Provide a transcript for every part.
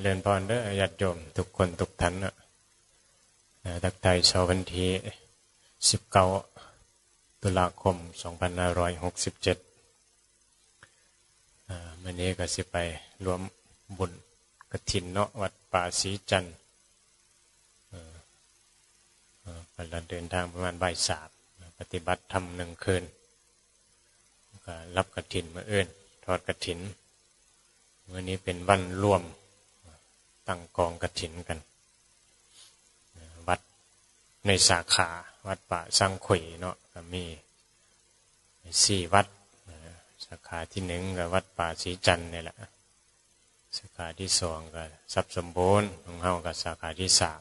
เรียนพรเด้อญาติโยมทุกคนทุกท่านนะอ่าตักไทยชาววันที่สิบเก้าตุลาคมสองพันห้าร้อยหกสิบเจ็ดวันนี้ก็สิไปรวมบุญกฐินเนาะวัดป่าศรีจันทร์ไปเราเดินทางประมาณบ่ายสามปฏิบัติธรรมหนึ่งคืนรับกฐินมาเอื้นทอดกฐินวันนี้เป็นวันรวม ตั้งกองกฐินกัน วัดในสาขาวัดป่าสังขุยเนาะก็มีสี่วัดสาขาที่หนึ่งกับวัดป่าศรีจันทร์นี่แหละสาขาที่สองก็ทรัพย์สมบูรณ์ของเฮากับสาขาที่สาม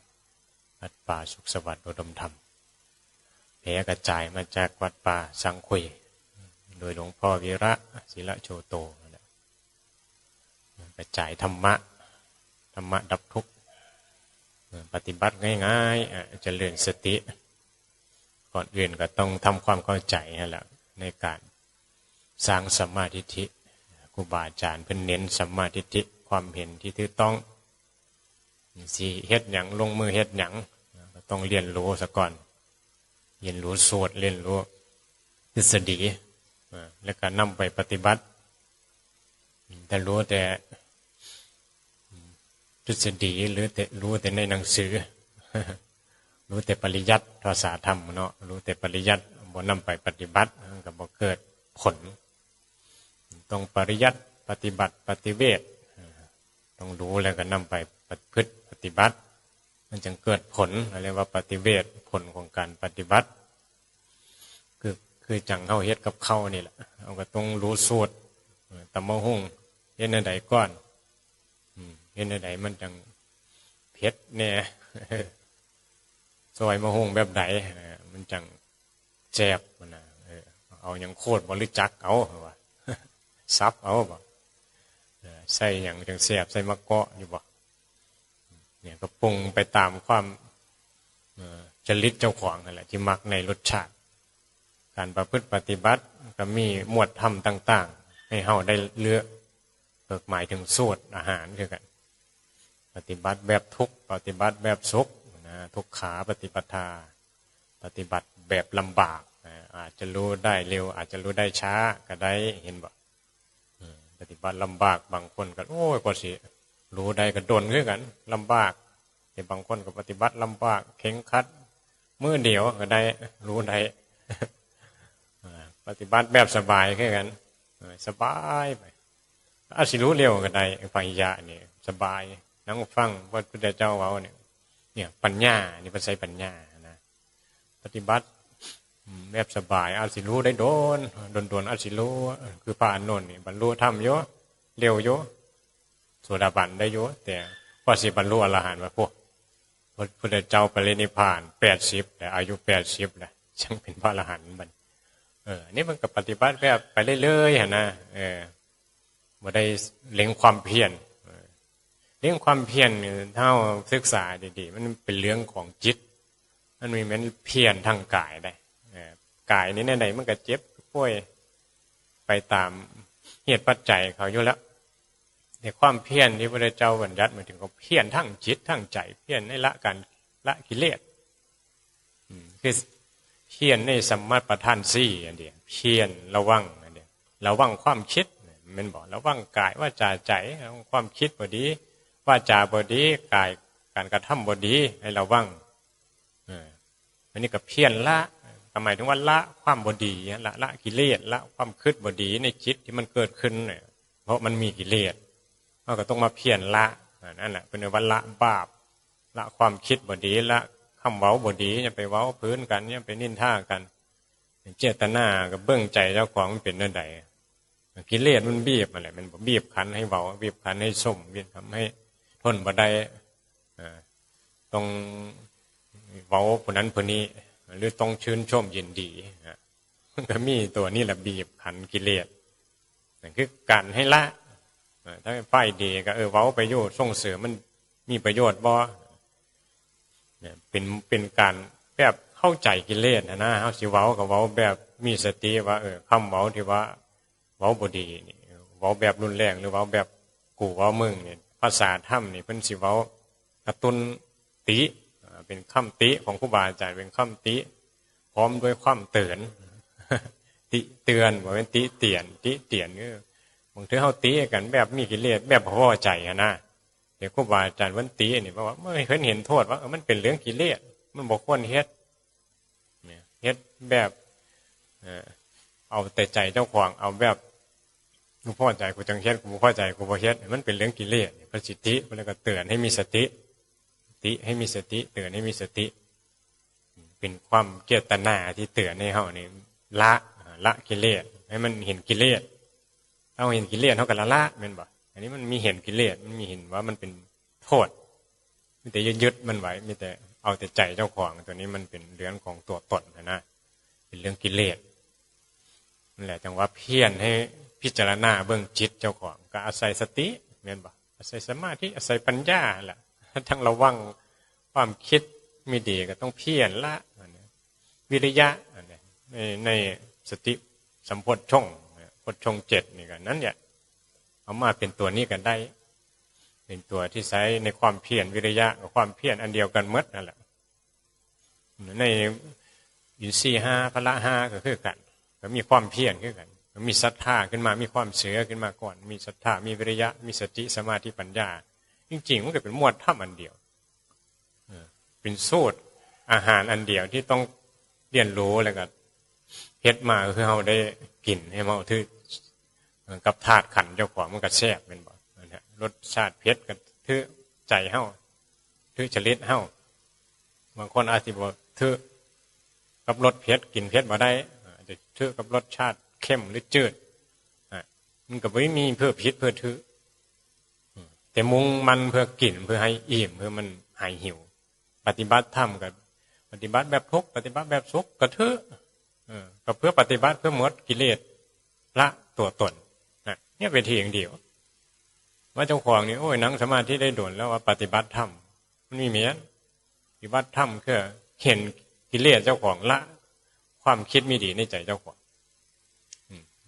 วัดป่าสุขสวัสดิ์อุดมธรรมแผ่กระจายมาจากวัดป่าสังขุย โดยหลวงพ่อวีระศิละโชโตกระจายธรรมะ ธรรมะดับทุกข์ปฏิบัติง่ายๆจะเลื่อนสติ ก่อนอื่นก็ต้องทำความเข้าใจนั่นแหละในการสร้างสัมมาทิฏฐิครูบาอาจารย์เพิ่นเน้นสัมมาทิฏฐิความเห็นที่ถูกต้องสีเฮ็ดหยังลงมือเฮ็ดหยังต้องเรียนรู้ซะก่อน เรียนรู้สูตรเรียนรู้ทฤษฎีแล้วก็นำไปปฏิบัติแต่รู้แต่ ฤษฎีหรือแต่รู้แต่ในหนังสือ รู้แต่ปริยัติภาษาธรรมเนาะรู้แต่ปริยัติบ่นำไปปฏิบัติก็บ่เกิดผล ต้องปริยัติปฏิบัติปฏิเวทต้องรู้แล้วก็นำไปปฏิพฤติปฏิบัติ มันจึงเกิดผลเรียกว่าปฏิเวทผลของการปฏิบัติ คือคือจังเข้าเฮ็ดกับเข้านี่แหละเอาก็ต้องรู้สูตรตำมะหุ่งเฮ็ดในใดก้อน เฮ็ดในใดมันจังเพชรเนี่ยซอยมะหุ่งแบบไหนมันจังแจบมันนะเอาอย่างโคตรบริจักเอาว่าซับเอาบ่ใส่อย่างจังเสียบใส่มะเกาะอยู่บ่เนี่ยก็ปรุงไปตามความจริตเจ้าของนั่นแหละที่มักในรสชาติ การประพฤติปฏิบัติก็มีหมวดธรรมต่าง ๆ ให้เฮาได้เลือกเปิกหมายถึงสูตรอาหารคือกัน ปฏิบัติแบบทุกปฏิบัติแบบสุขนะทุกขาปฏิปทา ปฏิบัติแบบลำบากอาจจะรู้ได้เร็ว อาจจะรู้ได้ช้าก็ได้เห็นบ่ปฏิบัติลำบากบางคนก็โอ้ยก็สิรู้ได้ก็โดนขึ้นกันลำบาก แต่บางคนก็ปฏิบัติลำบากเข่งคัดมือเดียวก็ได้รู้ได้ปฏิบัติแบบสบายขึ้นกันสบายไปอาศิรู้เร็วก็ได้ปัญญาเนี่ยสบาย นั่งฟังพระพุทธเจ้าว่าเนี่ยเนี่ย ปัญญานี่เป็นใช้ปัญญานะปฏิบัติแบบสบายอาศิรู้ได้โดนโดนโดนอาศิรู้คือพระอนุนนี่บรรลุธรรมเยอะเร็วเยอะโสดาบันได้เยอะแต่พอสิบรรลุอรหันต์มาพวกพระพุทธเจ้าปรินิพานแปดสิบแต่อายุแปดสิบนะช่างเป็นพระอรหันต์มันเออนี่มันก็ปฏิบัติแบบไปเรื่อยๆนะเออมาได้เล็งความเพียร เรื่องความเพียรเท่าศึกษาดีๆ มันเป็นเรื่องของจิต มันมีมันเพียรทางกายได้กายนี้ในไหนมันก็เจ็บป่วยไปตามเหตุปัจจัยเขาอยู่แล้วในความเพียรที่พระเจ้าบัญญัติมาถึงเขาเพียรทั้งจิตทั้งใจ เพียรในละการละกิเลสคือเพียรในสมมาประทานซี่อันเดียเพียรระวังอันเดียระวังความคิดมันบอกระวังกายว่าจาใจความคิดบดี ว่าจาบดีกายการกระทำบดีให้เระวังอันนี้ก็เพียรละหมายถึงว่าละความบดีละละกิเลสละความคืดบดีในจิตที่มันเกิดขึ้นเนี่ยเพราะมันมีกิเลสเราก็ต้องมาเพียรละนั่นแหละเป็นวันละบาป ละความคิดบดีละคำเว้าบดีอย่าไปเว้าพื้นกันอย่าไปนินท่ากัน เจตนากับเบื้องใจเจ้าของมันเป็นนั่นใดกิเลสมันบีบอะไรมันบีบคันให้เว้าบีบคันให้สมบีบทำให้ ทนบันไดต้องเว้าคนนั้นคนนี้ หรือต้องชื่นชมยินดีมันก็มีตัวนี้แหละบีบขันกิเลสนั่นคือการให้ละถ้าไฟดีก็เออเว้าประโยชน์ส่งเสริมมันมีประโยชน์บ่เนี่ยเป็นเป็นการแบบเข้าใจกิเลสนะนะเขาสิเว้ากับเว้าแบบมีสติว่าเออคำเว้าที่ว่าเว้าบดีนี่เว้าแบบรุนแรงหรือเว้าแบบกูเว้ามึงเนี่ย ภาษาธรรมนี่เพิ่นสิเว้ากระตุนติเป็นคำติของครูบาอาจารย์เป็นคำติ พร้อมด้วยความเตือนติเตือนว่าเป็นติเตียนติเตียนคือบางทีเฮาติกันแบบมีกิเลสแบบพอใจนะเดี๋ยวครูบาอาจารย์วันตินี่เพราะว่าเมื่อเพิ่นเห็นโทษว่ามันเป็นเรื่องกิเลสมันบ่ควรเฮ็ดเฮ็ดแบบเออเอาแต่ใจเจ้าของเอาแบบ กูพอใจกูจังเฮ็ดกูบ่พอใจกูบ่เฮ็ดมันเป็นเรื่องกิเลสพระสิทธิเพิ่นก็เตือนให้มีสติติให้มีสติ เตือนให้มีสติ เป็นความเจตนาที่เตือนให้เฮานี่ละละกิเลสให้มันเห็นกิเลสเอาเห็นกิเลสเท่ากับละละแม่นบ่อันนี้มันมีเห็นกิเลสมันมีเห็นว่ามันเป็นโทษมีแต่ยึดมันไว้มีแต่เอาแต่ใจเจ้าของตัวนี้มันเป็นเรื่องของตัวตนนะนะเป็นเรื่องกิเลสนั่นแหละจังว่าเพี้ยรให้ พิจารณาเบื้องจิตเจ้าของ ก็อาศัยสติแม่นบ่อาศัยสมาธิอาศัยปัญญาแหละทั้งระวังความคิดมีดีก็ต้องเพียรละวิริยะในในสติสัมโพชงค์พชงเจ็ดนี่กันนั้นเนี่ยเอามาเป็นตัวนี้กันได้ เป็นตัวที่ใช้ในความเพียรวิริยะกับความเพียรอันเดียวกันมดนั่นแหละในอินทรีห้าพละห้าก็คือกันก็มีความเพียรคือกัน มีศรัทธาขึ้นมา มีความเสือขึ้นมาก่อน มีศรัทธา มีวิริยะ มีสติสมาธิปัญญา จริงๆ มันก็เป็นมวดถ้ำอันเดียว เป็นสูตรอาหารอันเดียวที่ต้องเรียนรู้แล้วก็เฮ็ดมาคือเราได้กินให้เราถือกับธาตุขันธ์เจ้าของมันก็แซ่บเป็นบ่รสชาติเผ็ดก็ถือใจเฮาถือจริตเฮาบางคนอาจสิบ่ถือกับรสเผ็ดกินเผ็ดบ่ได้อาจจะถือกับรสชาติ เข้มหรือจืดมันก็ไม่มีเพื่อพิษเพื่อถือแต่มุงมันเพื่อกินเพื่อให้อิ่มเพื่อมันหายหิว ปฏิบัติธรรมกับปฏิบัติแบบทุกปฏิบัติแบบสุขก็เถอะเออก็เพื่อปฏิบัติเพื่อมดกิเลสละตัวตนนะเนี่ยเป็นทีอย่างเดียว ว่าเจ้าของนี่โอ้ยนั่งสมาธิได้โดนแล้วว่าปฏิบัติธรรมมันมีเมียนปฏิบัติธรรมคือเห็นกิเลสเจ้าของละ ความคิดไม่ดีในใจเจ้าของ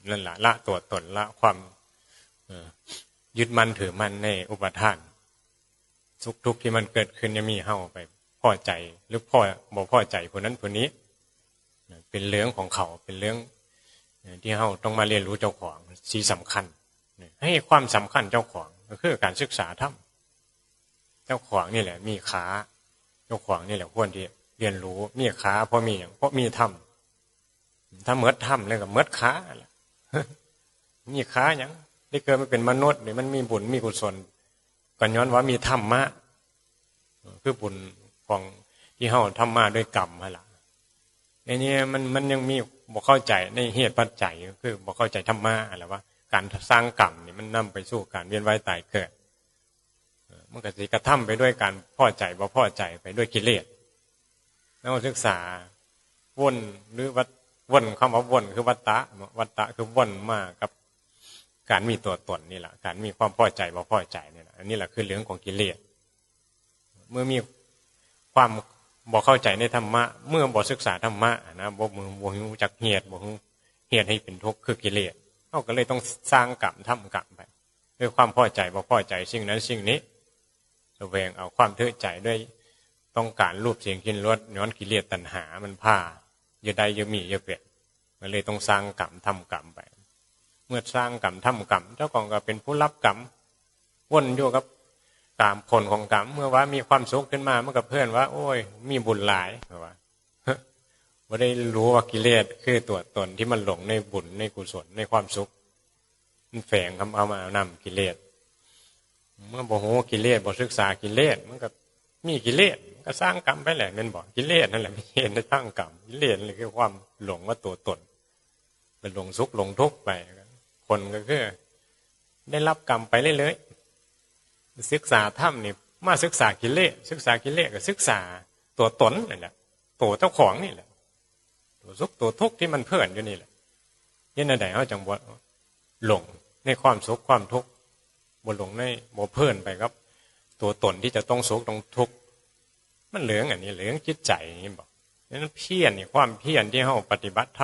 นั่นแหละละตัวตนละความยึดมั่นถือมั่นในอุปทาน ทุกทุกที่มันเกิดขึ้นจะมีเฮ้าไปพ่อใจหรือพ่อบอกพ่อใจคนนั้นคนนี้ เป็นเรื่องของเขาเป็นเรื่องที่เฮาต้องมาเรียนรู้เจ้าของสีสำคัญ ให้ความสำคัญเจ้าของก็คือการศึกษาธรรมเจ้าของนี่แหละ มีขาเจ้าของนี่แหละควรที่เรียนรู้มีขาเพราะมีอย่างเพราะมีธรรมถ้าเมื่อธรรมเลยกับเมื่อขาแหละ มีขาอย่างได้เกิดมาเป็นมนุษย์หรือมันมีบุญมีกุศลก็ย้อนว่ามีธรรมะคือบุญของที่เฮาทำมาด้วยกรรมฮะล่ะในนี้มันมันยังมีบอกเข้าใจในเหตุปัจจัยคือบอกเข้าใจธรรมะอะไรว่า การสร้างกรรมนี่มันนำไปสู่การเวียนว่ายตายเกิดมันก็สิกระทำไปด้วยการพอใจบ่พอใจไปด้วยกิเลสแล้วศึกษาวนหรือวัด วนคำว่าวนคือวัตตะวัตตะคือวนมากับ การมีตัวตนนี่แหละการมีความพอใจบ่พอใจนี่แหละอันนี้แหละคือเรื่องของกิเลสเมื่อมีความบอกเข้าใจในธรรมะเมื่อบอกศึกษาธรรมะนะบอกมือบอกรู้จักเหตุบอกเหตุให้เป็นทุกข์คือกิเลสเขาก็เลยต้องสร้างกรรมทำกรรมไปด้วยความพอใจบอกพอใจสิ่งนั้นสิ่งนี้แสวงเอาความเทือใจด้วยต้องการรูปเสียงกินรสย้อนกิเลสตัณหามันผ้า เยอะใดเยอะมีเยอะเปลี่ยนก็เลยต้องสร้างกรรมทำกรรมไป เมื่อสร้างกรรมทำกรรมเจ้าของก็เป็นผู้รับกรรมวนอยู่กับตามผลของกรรมเมื่อว่ามีความสุขขึ้นมาเมื่อกับเพื่อนว่า โอ้ย มีบุญหลายเพราะว่าว่ได้รู้ว่ากิเลสคือตัวตนที่มันหลงในบุญในกุศลในความสุขมันแฝงคำเอามานำกิเลสเมื่อบอกโหกิเลสบอกศึกษากิเลสมันก็มีกิเลส ก็สร้างกรรมไปแหละมันบอกกิเลสนั่นแหละไม่เห็นในสร้างกรรมกิเลสเลยคือความหลงว่าตัวตนเป็นหลงสุขหลงทุกข์ไปคนก็คือได้รับกรรมไปเรื่อยๆศึกษาธรรมนี่มาศึกษากิเลสศึกษากิเลสก็ศึกษาตัวตนนี่แหละตัวเจ้าของนี่แหละ ตัวสุขตัวทุกข์ที่มันเพื่อนอยู่นี่แหละยันใดเขาจังบวหลงในความสุขความทุกข์บนหลงในบ่เพื่อนไปครับ ตัวตนที่จะต้องสุขต้องทุกข์ มันเหลืองอันนี้เหลืองจิตใจนี่บอกนั้นเพียรนี่ความเพียรที่เขาปฏิบัติท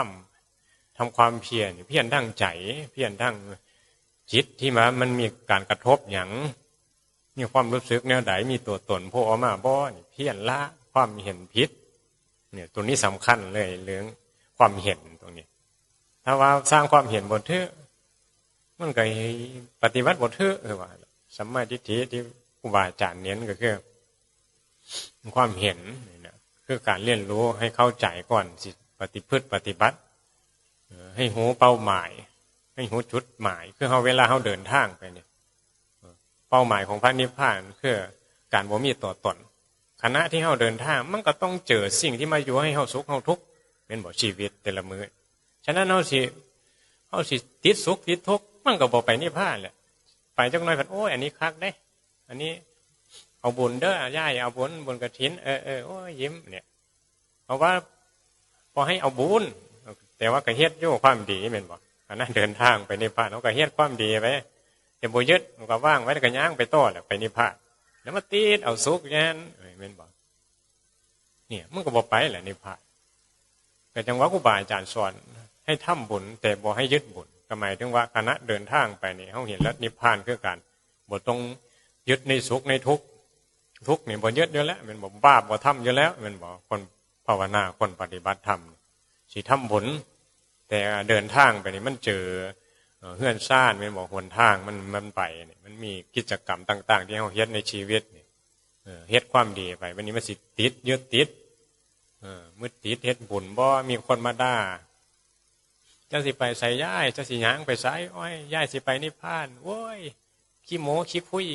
ำทำความเพียรเพียรทั้งใจ เพียรทั้งจิตที่มามันมีการกระทบอย่างมีความรู้สึกแนวใดมีตัวตนโผล่ออกมาบ่นี่เพี้ยนละความเห็นผิดเนี่ยตัวนี้สำคัญเลยเรื่องความเห็นตรงนี้ ถ้าว่าสร้างความเห็นบนเทือมันก็ปฏิบัติบนเทือคือว่าสัมมาทิฏฐิที่ครูบาอาจารย์เน้นก็คือ ความเห็นนี่นะคือการเรียนรู้ให้เข้าใจก่อนสิปฏิพฤติปฏิบัติ ให้หูเป้าหมาย ให้หูจุดหมาย คือเขาเวลาเขาเดินทางไปเนี่ยเป้าหมายของพระนิพพานคือการบ่มีตัวตนคณะที่เขาเดินทางมันก็ต้องเจอสิ่งที่มาอยู่ให้เขาสุขเขาทุกข์เป็นบ่ชีวิตแต่ละมือฉะนั้นเขาสิเขาสิติดสุขติดทุกข์มันก็บ่ไปนิพพานแหละไปจักหน้อยพันโอ้ยอันนี้คักได้ อันนี้ เอาบุญเด้อย่ายเอาบุญบุญกระถินเออเออโอ้ยยิ้มเนี่ยเพราะว่าพอให้เอาบุญแต่ว่าก็เฮ็ดโย่ความดีเป็นบ่อันนั้นเดินทางไปนิพพานเขาก็เฮ็ดความดีไปจะบ่ยึดมันก็ว่างไว้แล้วก็ย่างไปต่อแหละไปนิพพานแล้วมาตีดเอาสุกยันเอ้ยแม่นบอกเนี่ยมันก็บอกไปแหละนิพพานแต่จังหวะครูบาอาจารย์สอนให้ทำบุญแต่บอกให้ยึดบุญก็หมายถึงว่าคณะเดินทางไปนี่เขาเห็นแล้วนิพพานคือการบ่ต้องยึดในสุขในทุกข์ ทุกข์นี่บ่เยึดอยู่แล้วมันบอกบ้าบ่ทำอยู่แล้วมันบอกคนภาวนาคนปฏิบัติธรรมสิทำบุญแต่เดินทางไปนี่มันเจอเฮื่อนซ่านมันบอกหนทางมันมันไปเนี่ยมันมีกิจกรรมต่าง ๆ ที่เราเฮ็ดในชีวิตเนี่ยเฮ็ดความดีไป วันนี้มันสิติดยึดติดเอมืดติดเฮ็ดบุญบ่มีคนมาด่าเจ้าสิไปใส่ย่ายเจ้าสิหยางไปใส่อ้อยย่ายสิไปนิพพานโว้ยขี้โมขี้คุย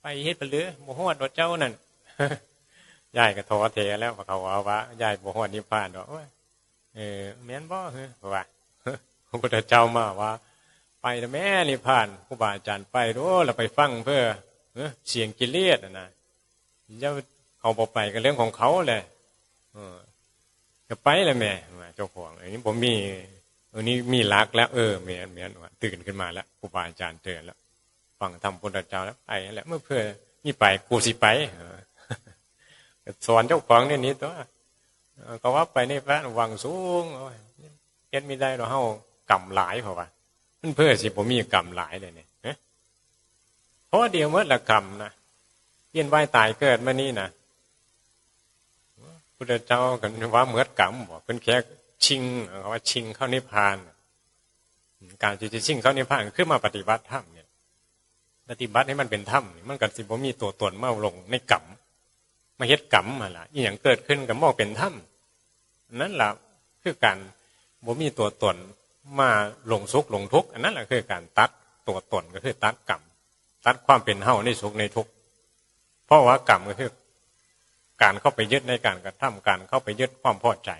ไปเฮ็ดไปเรือบ่ฮอดดเจ้านั่นยายก็ท้อแท้แล้วเขาว่าว่าย่ายบ่ฮอดนิพพานดอกเออแม่นบ่เฮ้อว่าพระพุทธเจ้ามาว่า ไปแต่แม่นิพพานครูบาอาจารย์ไปดูเราไปฟังเพื่อเสียงกิเลสนะนะเจ้าเขาบอกไปก็เรื่องของเขาเลยจะไปเลยแม่ว่าเจ้าของอันนี้ผมมีอันนี้มีรักแล้ว เออเมียนเมียนว่ตื่นขึ้นมาแล้วครูบาอาจารย์เตือนแล้ว ฟังธรรมพุทธเจ้าแล้วไปแล้วเมื่อเพื่อมีไปกูสิไปสอนเจ้าของเนี่ยนี้ตัวก็ว่าไปในพระวังสูงโอ้ยเฮ็ดไม่ได้เราเฮากำหลายเพราะว่ามันเพื่อสิผมมีกรรมหลายเลยเนี่ยเพราะเดียวเมื่อละกรรมนะเวียนว่ายตายเกิดมานี่นะพุทธเจ้ากันว่าเมื่อกรรมบอกเป็นแค่ชิงเขาว่าชิงเข้านิพพาน การที่จะชิงเข้านิพพานคือมาปฏิบัติธรรมเนี่ย ปฏิบัติให้มันเป็นธรรมมันกับสิบ่มีตัวตนเมาลงในกรรมมาเฮ็ดกรรมมาละอีอย่างเกิดขึ้นกับมอกเป็นธรรมนั่นแหละคือการบ่มีตัวตนมาลงสุขลงทุกข์อันนั้นแหละคือการตัดตัวตนก็คือตัดกรรมตัดความเป็นเฮาในสุขในทุกข์เพราะว่ากรรมก็คือการเข้าไปยึดในการกระทำการเข้าไปยึดความพอใจ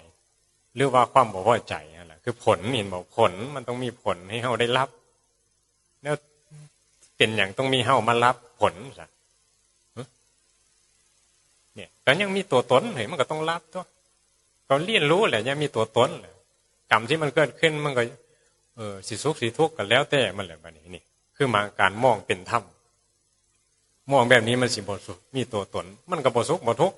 หรือว่าความบ่พอใจนั่นแหละคือผลเห็นบอกผลมันต้องมีผลให้เฮาได้รับ เป็นอย่างต้องมีเฮามารับผลสักเนี่ยแต่ยังมีตัวตนเห็นมันก็ต้องรับตัวก็เรียนรู้แหละยังมีตัวตนแหละกรรมที่มันเกิดขึ้นมันก็เออสิสุขสิทุกข์กันแล้วแต่มันแหละบัดนี้นี่คือมาการมองเป็นธรรมมองแบบนี้มันสิบสุขมีตัวตน มันก็บสุขบทุกข์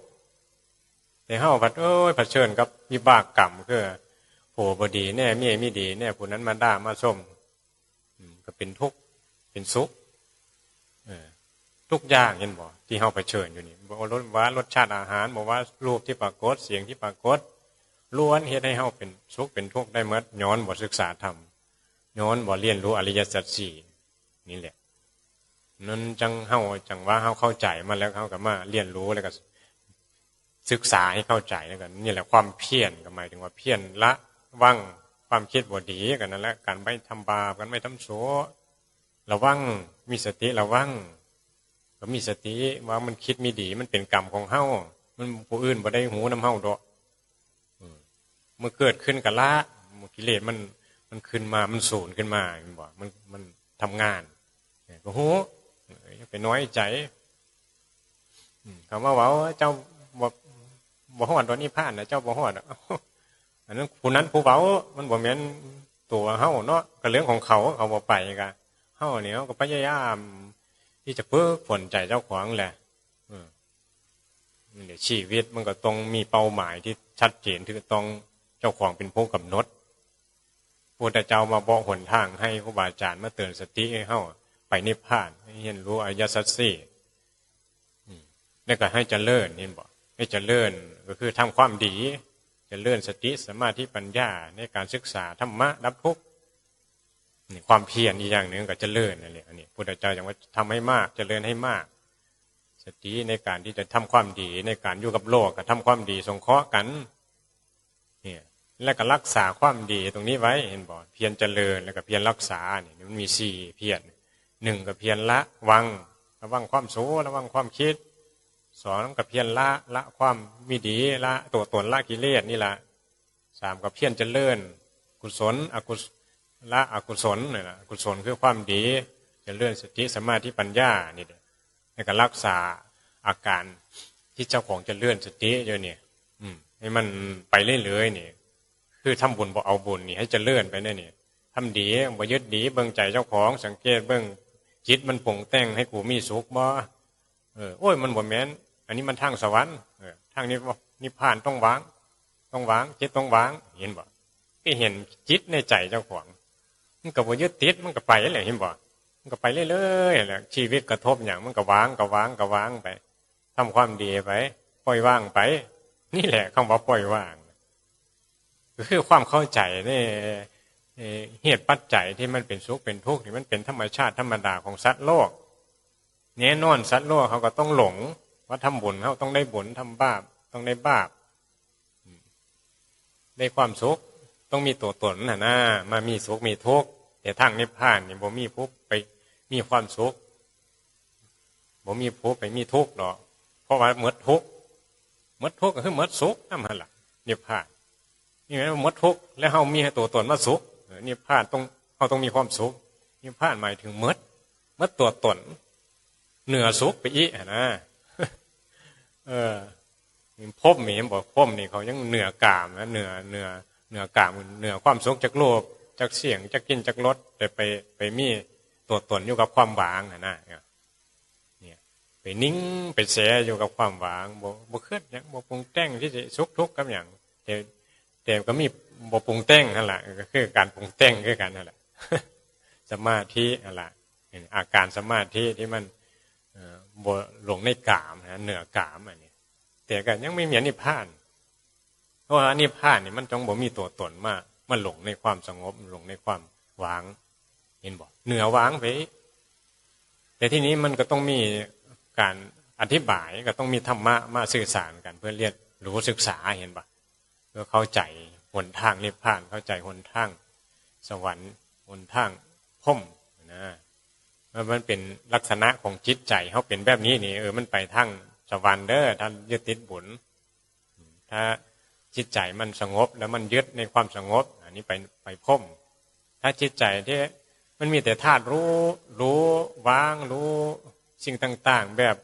แต่เฮาผัดเอ้ยผัดเชิญกับวิบากกรรมคือโหบดีแน่เมียไม่ดีแน่ผู้นั้นมาด่ามาชมก็เป็นทุกข์เป็นสุข ทุกอย่างเห็นบ่ที่เฮาเผชิญอยู่นี่บอกรสว่ารสชาติอาหารบอกว่ารูปที่ปรากฏเสียงที่ปรากฏล้วนเหตุให้เฮาเป็นสุขเป็นทุกข์ได้เมื่อย้อนบ่ศึกษาธรรมย้อนบ่เรียนรู้อริยสัจสี่นี่แหละนั่นจังเฮาจังว่าเฮาเข้าใจมาแล้วเฮาก็มาเรียนรู้แล้วก็ศึกษาให้เข้าใจแล้วกันนี่แหละความเพียรก็หมายถึงว่าเพียรละว่างความคิดบ่ดีกันนั่นแหละการไม่ทำบาปกันไม่ทำโสระวังมีสติระวัง ก็มีสติว่ามันคิดมีดี มันเป็นกรรมของเฮ้ามันผู้อื่นบ่ได้หูน้ำเฮ้าดอกเมื่อเกิดขึ้นกับละกิเลสมันมันขึ้นมามันสูญขึ้นมามันบอกมันมันทำงานก็โหไปน้อยใจคำว่าว่าเจ้าบอกบอกหอดตอนนี้ผ่านนะเจ้าบอกหอดอันนั้นผู้นั้นผู้เบามันบอกเหมือนตัวเฮ้าเนาะกับเรื่องของเขาเขาบอกไปกันเฮ้าเนี่ยก็พยายาม ที่จะเพื่อผลใจเจ้าขวางแหละเดี๋ยวชีวิตมันก็ต้องมีเป้าหมายที่ชัดเจนที่ต้องเจ้าของเป็นผู้กำหนดพระเจ้ามาบอกหนทางให้ครูบาอาจารย์มาเตือนสติให้เข้าไปนิพพานให้เห็นรู้อายสัจสี่แล้วก็ให้เจริญนี่บอกให้เจริญก็คือทำความดี เจริญสติสมาธิปัญญาในการศึกษาธรรมะดับทุกข์ นี่ความเพียรอีกอย่างหนึ่งก็เจริญนั่นแหละอันนี้พุทธเจ้าอย่างว่าทำให้มากเจริญให้มาก สติในการที่จะทำความดีในการอยู่กับโลกก็ทำความดีสงเคราะห์กันเนี่ยแล้วก็รักษาความดีตรงนี้ไว้เห็นบ่เพียรเจริญแล้วก็เพียรรักษาเนี่ยมันมีสี่เพียรหนึ่งก็เพียรละวังระวังความโสระวังความคิดสองก็เพียรละละความมีดีละตัวตนละกิเลสนี่ละสามก็เพียรเจริญ กุศลอกุศ ละอกุศลนี่แหละกุศลคือความดีจเจริญสติสมาธิปัญญานี่แล้วก็รักษาอาการที่เจ้าของจะเลื่อนสติอยู่เนี่ย อืมให้มันไปเรื่อยๆนี่คือทำบุญบ่เอาบุญนี่ให้เจะเลื่อนไปเนี่ยนี่ทำดีบ่ยึดดีเบิ่งใจเจ้าของ สังเกตเบิ่งจิตมันปรุงแต่งให้กูมีสุขบ่เออโอ้ยมันบ่แม้น อันนี้มันทางสวรรค์เออทางนี้นิพพานต้องวาง ต้องวางจิตต้องวาง เห็นบ่ก็เห็นจิตในใจเจ้าของ มันก็บ่ยึดติดมันก็ไปแหละเห็นบ่มันก็ไปเรื่อยๆแหละชีวิตกระทบอย่างมันก็วางก็วางก็วางไปทำความดีไปปล่อยว่างไป นี่แหละคำว่าปล่อยว่างก็คือความเข้าใจในเหตุปัจจัยที่มันเป็นสุขเป็นทุกข์ที่มันเป็นธรรมชาติธรรมดาของสัตว์โลกแน่นอนสัตว์โลกเขาก็ต้องหลง ว่าทำบุญเขาต้องได้บุญทำบาปต้องได้บาปได้ความสุข ต้องมีตัวตนนะนะมามีสุขมีทุกข์แต่ทางนิพพานนี่บ่มีภพไปมีความสุขบ่มีภพไปมีทุกข์หรอก เพราะว่าเมื่อทุกข์เมื่อทุกข์ก็คือเมื่อสุขนั่นแหละนิพพานนี่ไงเมื่อทุกข์แล้วเขามีตัวตนมาสุขนิพพานต้องเขาต้องมีความสุขนิพพานหมายถึงเมื่อเมื่อตัวตนเหนือสุขไปอีกนะเออพบมีบอกพบนี่เขายังเหนือกามนะเหนือเหนือ เหนือกามเหนือความสุขจากโลภจากเสียงจากกินจากรสแต่ไปไปมีตัวตนอยู่กับความบางนะนะเนี่ยไปนิ่งไปเสียอยู่กับความบางบ่บ่เคลื่อนเนี่ยบ่ปรุงแต่งที่จะสุขทุกข์กับอย่างแต่แต่ก็มีบ่ปรุงแต่งนั่นแหละก็คือการปรุงแต่งคือกันนั่นแหละสมาธินั่นแหละอาการสมาธิที่มันบ่หลงในกามนะเหนือกามอันนี้แต่ก็ยังไม่เหมือนนิพพาน ราะว่านิพพานนี่มันจงบ่มีตัวตนมาก มันหลงในความสงบหลงในความวาง เห็นบอกเหนือวางไป แต่ที่นี้มันก็ต้องมีการอธิบายก็ต้องมีธรรมะมาสื่อสารกันเพื่อเรียนรู้ศึกษาเห็นปะเพื่อเข้าใจหนทางนิพพานเข้าใจหนทาง สวรรค์หนทางพุ่มนะมันเป็นลักษณะของจิตใจเขาเป็นแบบนี้นี่เออมันไปทางสวรรค์เด้อท่านยึดติดบุญถ้า จิตใจมันสงบ แล้วมันยึดในความสงบ อันนี้ไปไปพ่มถ้าจิตใจที่มันมีแต่ธาตุรู้ รู้วาง รู้สิ่งต่าง ๆ แบบ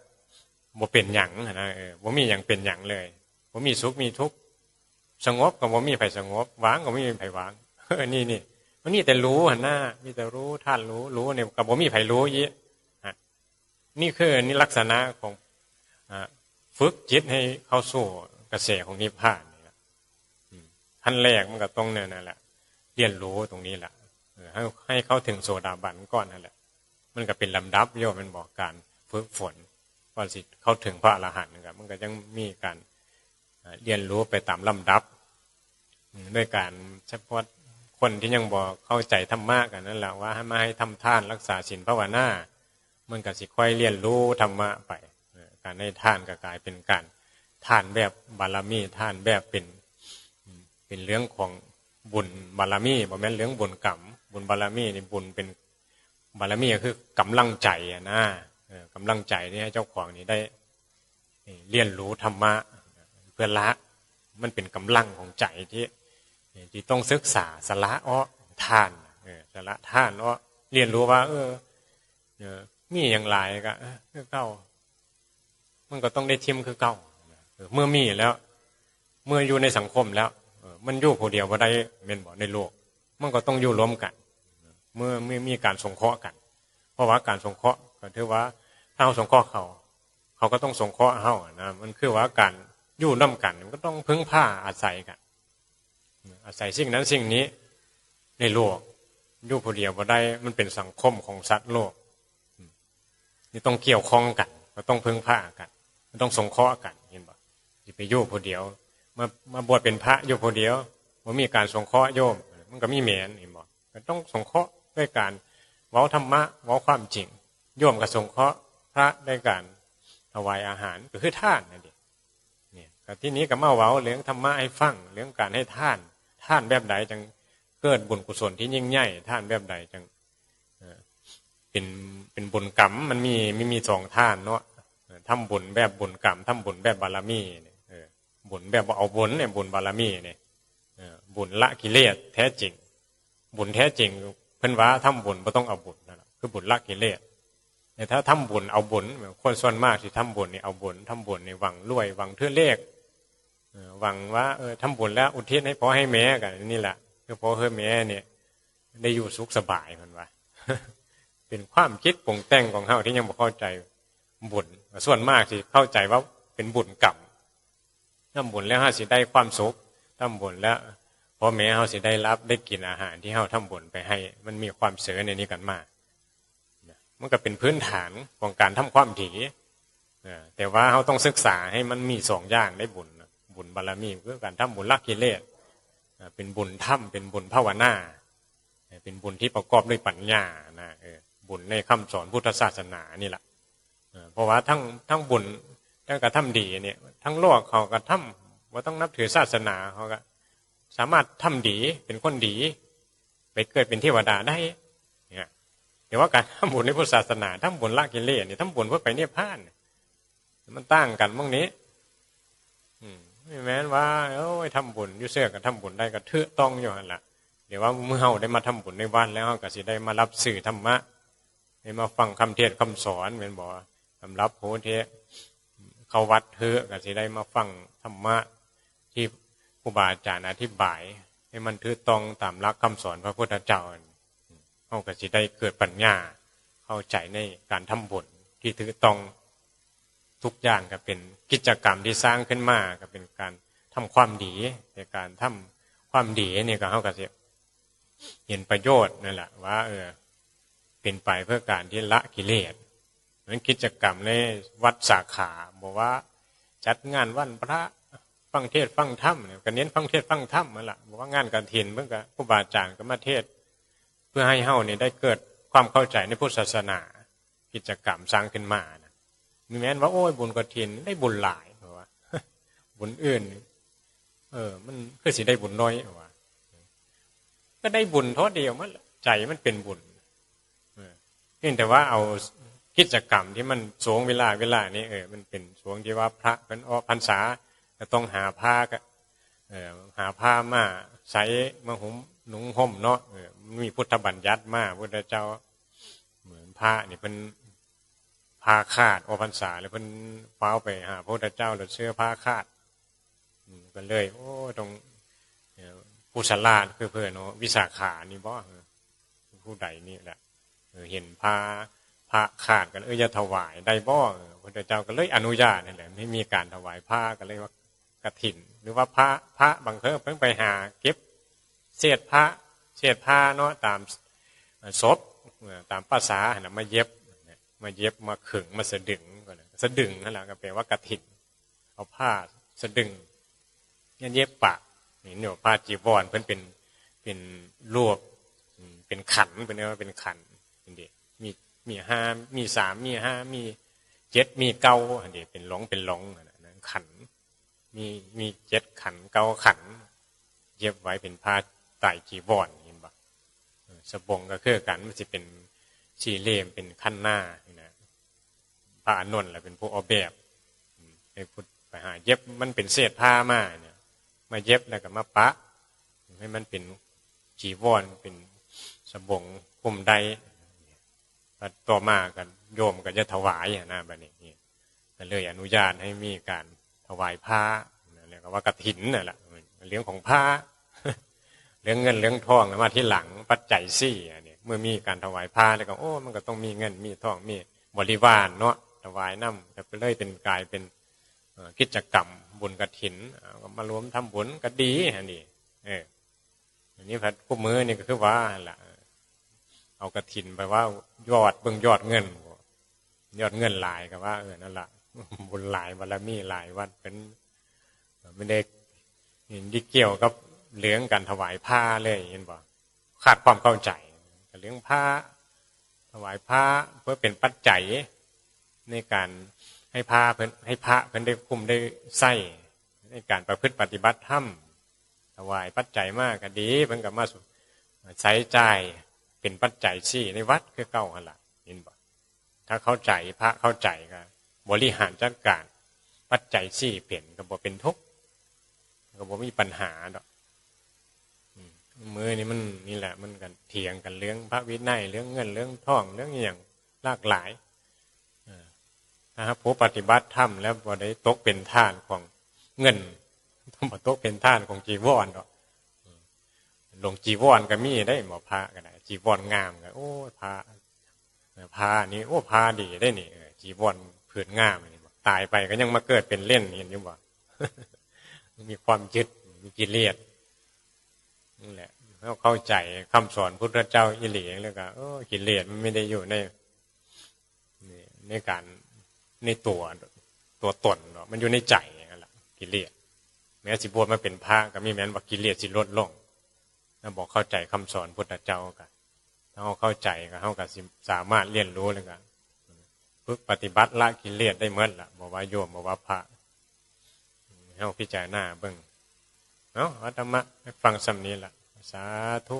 บ่เป็นหยังนะเออบ่มีอย่างเป็นหยังเลยบ่มีสุขมีทุกข์สงบก็บ่มีไผสงบวางก็ไม่มีไผวางเออนี่นี่มันมีแต่รู้หันหน้า มีแต่รู้ธาตุรู้รู้เนี่ยกับบ่มีไผรู้ยี่นี่คือนี่ลักษณะของฝึกจิตให้เข้าสู่กระแสของนิพพาน ขั้นแรกมันก็ตรงเนี่ยนั่นแหละเรียนรู้ตรงนี้แหละให้ให้เข้าถึงโซดาบันก่อนนั่นแหละ มันก็เป็นลำดับโยมมันบอกการฝึกฝนว่าสิเข้าถึงพระอรหันต์นะครับมันก็ยังมีการเรียนรู้ไปตามลำดับ ด้วยการเฉพาะคนที่ยังบอกเข้าใจธรรมะกันนั่นแหละว่าให้มาให้ทำท่านรักษาศีลภาวนามันก็สิค่อยเรียนรู้ธรรมะไป การให้ท่านก็กลายเป็นการท่านแบบบารมีท่านแบบเป็น เป็นเรื่องของบุญบารมีบ่แม่นเรื่องบุญกรรมบุญบารมีนี่บุญเป็นบารมีก็คือกำลังใจนะกำลังใจนี่ให้เจ้าของนี่ได้เรียนรู้ธรรมะเพื่อละมันเป็นกำลังของใจที่ที่ต้องศึกษาสละอ้อท่านสละท่านอ้อเรียนรู้ว่า เออมีอย่างไรก็คือเก้ามันก็ต้องได้ทิมคือเก้าเมื่อมีแล้ว เมื่ออยู่ในสังคมแล้ว มันอยู่คนเดียวว่าได้เมนบอกในโลก มันก็ต้องอยู่ร่วมกัน เมื่อไม่มีการสงเคราะห์กัน เพราะว่าการสงเคราะห์ก็ถือว่าถ้าเราสงเคราะห์เขา เขาก็ต้องสงเคราะห์เฮานะมันคือว่าการอยู่ร่วมกัน มันก็ต้องพึ่งผ้าอาศัยกัน อาศัยสิ่งนั้นสิ่งนี้ในโลกอยู่คนเดียวว่าได้มันเป็นสังคมของสัตว์โลกนี่ต้องเกี่ยวข้องกัน ก็ต้องพึ่งผ้ากันต้องสงเคราะห์กันเห็นบ่สิไปโยกผู้เดียว มามาบวชเป็นพระโยกผู้เดียวว่ามีการสงเคราะห์โยม มันก็มีแมนเห็นบ่ก็ต้องสงเคราะห์ด้วยการเว้าธรรมะเว้าความจริง โยมกับสงเคราะห์พระด้วยการถวายอาหารก็คือท่านนั่นเองเนี่ยก็ที่นี้ก็มาเว้าเรื่องธรรมะให้ฟังเรื่องการให้ท่านท่านแบบใดจังเกิดบุญกุศลที่ยิ่งใหญ่ท่านแบบใดจังเป็นเป็นบุญกรรมมันมีไม่มีสองท่านเนาะทำบุญแบบบุญกรรมทำบุญแบบบารมี บุญแบบว่าเอาบุญเนี่ยบุญบารมีเนี่ยบุญละกิเลสแท้จริง บุญแท้จริง เพิ่นว่าทำบุญไม่ต้องเอาบุญนะคือบุญละกิเลสแต่ถ้าทำบุญเอาบุญคนส่วนมากที่ทำบุญเนี่ยเอาบุญทำบุญในหวังรวยหวังเทื่อเลขหวังว่าเออทำบุญแล้วอุทิศให้พ่อให้แม่กันนี่แหละคือพ่อให้แม่เนี่ยได้อยู่สุขสบายมันว่าเป็นความคิดปรุงแต่งของเฮาที่ยังบ่เข้าใจบุญส่วนมากที่เข้าใจว่าเป็นบุญกรรม ทำบุญแล้วเฮาสิได้ความสุขทำบุญแล้วพ่อแม่เฮาสิได้รับได้กินอาหารที่เฮาทำบุญไปให้ มันมีความเสือในนี้กันมากมันก็เป็นพื้นฐานของการทำความดีแต่ว่าเขาต้องศึกษาให้มันมีสองอย่างได้บุญบุญบารรมีคือการทำบุญละกิเลสเป็นบุญถ้ำเป็นบุญภาวนาเป็นบุญที่ประกอบด้วยปัญญานะบุญในคำสอนพุทธศาสนานี่แหละเพราะว่าทั้งทั้งบุญ ทั้งกระทำดีเนี่ย ทั้งโลกเขากระทำว่าต้องนับถือศาสนาเขาก็ สามารถทำดีเป็นคนดี ไปเกิดเป็นเทวดาได้เนี่ยแต่ว่าการทำบุญในพุทธศาสนาทำบุญละกิเลสเนี่ยทำบุญเพื่อไปเนี่ยพานมันตั้งกันมั่งนี้ อืมไม่แม้นว่าโอ้ยทำบุญยุ่เสื้อกับทำบุญได้ก็เทือต้องอยู่หันละเดี๋ยวว่าเมื่อเราได้มาทำบุญในวันแล้วก็สิได้มารับสื่อธรรมะได้มาฟังคำเทศคำสอนเป็นบอกสำรับโพเท เขาวัดเถอะก็สิได้มาฟังธรรมะที่ครูบาอาจารย์อธิบาย ให้มันถือตรงตามรักคำสอนพระพุทธเจ้าเขาก็สิได้เกิดปัญญาเข้าใจในการทำบุญที่ถือตรงทุกอย่างก็เป็นกิจกรรมที่สร้างขึ้นมาก็เป็นการทำความดีในการทำความดีนี่ก็เขาก็จะเห็นประโยชน์นั่นแหละว่า เออ เป็นไปเพื่อการที่ละกิเลส เหมือนกิจกรรมในวัดสาขาบอกว่า จัดงานวันพระฟังเทศฟังธรรมเนี่ยก็เน้นฟังเทศฟังธรรมนั่นแหละบอกว่างานการเทียนเมื่อกับผู้บาอาจารย์ก็มาเทศ เพื่อให้เฮาเนี่ยได้เกิดความเข้าใจในพุทธศาสนา กิจกรรมสร้างขึ้นมานะมีแม้นว่าโอ้ยบุญกระถินได้บุญหลายเพราะว่าบุญอื่น เออ มันคือสิได้บุญน้อยเพราะว่าก็ได้บุญเท่าเดียวมันใจมันเป็นบุญเพียงแต่ว่าเอา กิจกรรมที่มันสวงเวลาเวลานี้เออมันเป็นสวงที่ว่าพระเป็นอพรรษาก็ต้องหาผ้าก็เออหาผ้ามาใส่มาหุมหนุงห่มเนาะเออมีพุทธบัญญัติมาพุทธเจ้า เหมือนผ้านี่เป็นผ้าขาดอพรรษาเลยเพิ่นเฝ้าไปหาพระพุทธเจ้าหรือเสื้อผ้าขาดกันเลย โอ้ตรงผู้ฉลาดคือเพื่อนเนาะวิสาขานี่บ่ผู้ใดนี่แหละเห็นผ้า พระขาดกันเออจะถวายได้บ่พระเจ้าก็เลยอนุญาตนั่แหละไม่มีการถวายผ้าก็เลยว่ากระถิน หรือว่าพระพระบางเพิ่งเพิ่งไปหาเก็บเศษพระเศษผ้าเนาะตามศพตามภาษานะมาเย็บมาเย็บมาขึงมาสะดึงก็เลยสะดึงนั่นแหละก็แปลว่ากระถิน เอาผ้าสะดึงเนี่ยเย็บปะนี่เนี่ยผ้าจีวรเพิ่นเป็นเป็นรวบเป็นขันเป็นเรียกว่าเป็นขันเป็นเด็ก มีห้ามีสามมีห้ามีเจ็ดมีเก้าอันเดียเป็นหลงเป็นหลงนะขัน มีมีเจ็ดขันเก้าขัน เย็บไว้เป็นผ้าไตจีวรเห็นปะสบงก็คือกันมันจะเป็นชีเหลี่ยมเป็นขั้นหน้านะพระอนุนแหละเป็นผู้ออกแบบไปพุทธไปหาเย็บมันเป็นเศษผ้ามาเนี่ยมาเย็บแล้วก็มาปะ ให้มันเป็นจีวรเป็นสบงคุมใด ต่อมากันโยมก็จะถวายนะบัดนี้ก็เลยอนุญาตให้มีการถวายผ้าเรียกว่ากระถินนั่นแหละเรื่องของผ้าเรื่องเงินเรื่องทองมาที่หลังปัจจัยสี่เนี่ยเมื่อมีการถวายผ้าแล้วก็โอ้มันก็ต้องมีเงินมีทองมีบริวารเนาะถวายน้ำก็เลยเป็นกายเป็นกิจกรรมบุญกระถินก็มารวมทำบุญก็ดีฮะนี่เอออันนี้พัดคู่มือนี่ก็คือว่าแหละ เอากระถินไปว่ายอดเบิ่งยอดเงินยอดเงินหลายกับว่าเออนั่นแหละบุญหลายบารมีหลายวัดเป็นไม่ได้เห็นที่เกี่ยวกับเรื่องการถวายผ้าเลยเห็นบ่ขาดความเข้าใจเรื่องผ้าถวายผ้าเพื่อเป็นปัจจัยในการให้ผ้าเพิ่นให้พระเพิ่นได้คุมได้ใส่ในการประพฤติปฏิบัติธรรมถวายปัจจัยมากก็ดีเพิ่นก็มาใช้จ่าย เป็นปัจจัยสี่ในวัดคือเก้าหันละเห็นบ่ถ้าเข้าใจพระเข้าใจก็บริหารจัดการ ปัจจัยสี่เปลี่ยนก็บ่เป็นทุกข์ก็บ่มีปัญหาดอกมือนี่มันนี่แหละ มันกันเถียงกันเรื่องพระวินัยเรื่องเงินเรื่องทองเรื่องอย่างหลากหลายนะครับผู้ปฏิบัติธรรมแล้วบ่ได้ตกเป็นท่านของเงินต้องมาตกเป็นท่านของจีวรดอกหลวงจีวรก็มีได้หมอพระก็ได้ จีวรงามก็โอ้พระพระนี่โอ้พระดีได้นี่จีวรผืนงามนี่ตายไปก็ยังมาเกิดเป็นเล่นเห็นอยู่บ่มีความยึดมีกิเลสนี่แหละเขาเข้าใจคำสอนพุทธเจ้าอิเหลียงแล้วก็โอ้กิเลสมันไม่ได้อยู่ในในการในตัวตัวตนมันอยู่ในใจนั่นแหละกิเลสแม้สิบวชมาเป็นพระก็มีแม้นว่ากิเลสสิลดลงแล้วบอกเข้าใจคำสอนพุทธเจ้ากัน เขาเข้าใจก็เขาก็สามารถเรียนรู้เลยกันฝึกปฏิบัติละกิเลสได้เมื่อละบอกว่าโยมบอกว่าพระเขาพิจารณาเบิ้งเนาะธรรมะฟังสำนี้ละสาธุ